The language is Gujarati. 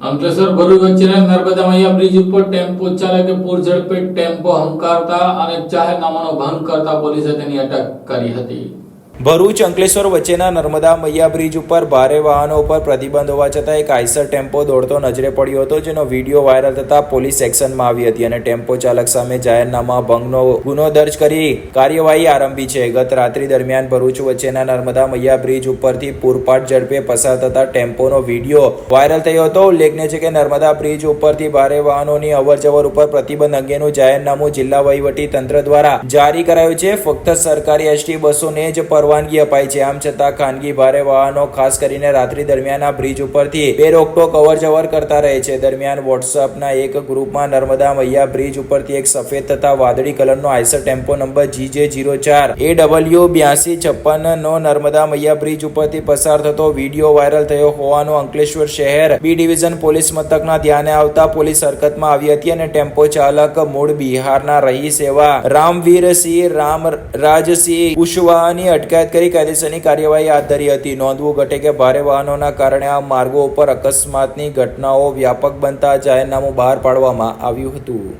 અંકલેશ્વર ભરૂચ વચ્ચેના નર્મદા મૈયા બ્રિજ ઉપર ટેમ્પો ચાલકે પૂર ઝડપે ટેમ્પો હંકારતા અને જાહેરનામાનો ભંગ કરતા પોલીસે તેની અટક કરી હતી. ભરૂચ, અંકલેશ્વર વચ્ચેના નર્મદા મૈયા બ્રિજ ઉપર ભારે વાહનો ઉપર પ્રતિબંધ હોવા છતાં એક આઈસર ટેમ્પો દોડતો નજરે પડ્યો હતો, જેનો વીડિયો વાયરલ થતા પોલીસ એક્શનમાં આવી હતી અને ટેમ્પો ચાલક સામે જાહેરનામા ભંગનો ગુનો દર્જ કરી કાર્યવાહી આરંભી છે. ગત રાત્રિ દરમિયાન ભરૂચ વચ્ચેના નર્મદા મૈયા બ્રિજ ઉપરથી પૂરપાટ ઝડપે પસાર થતા ટેમ્પોનો વીડિયો વાયરલ થયો હતો. ઉલ્લેખનીય છે કે નર્મદા બ્રિજ ઉપરથી ભારે વાહનોની અવરજવર ઉપર પ્રતિબંધ અંગેનું જાહેરનામું જિલ્લા વહીવટી તંત્ર દ્વારા જારી કરાયું છે. ફક્ત સરકારી એસટી બસોને જ પરવાનગી અપાઈ છે. આમ છતાં ખાનગી ભારે વાહનો ખાસ કરીને રાત્રિ દરમિયાન આ બ્રિજ ઉપરથી બે રોકટોક અવરજવર કરતા રહે છે. દરમિયાન વોટ્સઅપના એક ગ્રુપમાં નર્મદા મૈયા બ્રિજ ઉપરથી એક સફેદ તથા વાદળી કલરનો Eicher tempo number GJ zero ચાર એ ડબલ્યુ બ્યાસી છપ્પન નો નર્મદા મૈયા બ્રિજ ઉપરથી પસાર થતો વીડિયો વાયરલ થયો હોવાનું અંકલેશ્વર શહેર બી ડિવિઝન પોલીસ મથકના ધ્યાને આવતા પોલીસ હરકતમાં આવી હતી અને ટેમ્પો ચાલક મૂળ બિહારના રહી સેવા રામવીરસિંહ રામરાજસિંહ કુશવાહાની અટકાયત કરી કાયદેસરની કાર્યવાહી હાથ ધરી હતી. નોંધવું ઘટે કે ભારે વાહનોના કારણે આ માર્ગો ઉપર અકસ્માતની ઘટનાઓ વ્યાપક બનતા જાહેરનામું બહાર પાડવામાં આવ્યું હતું.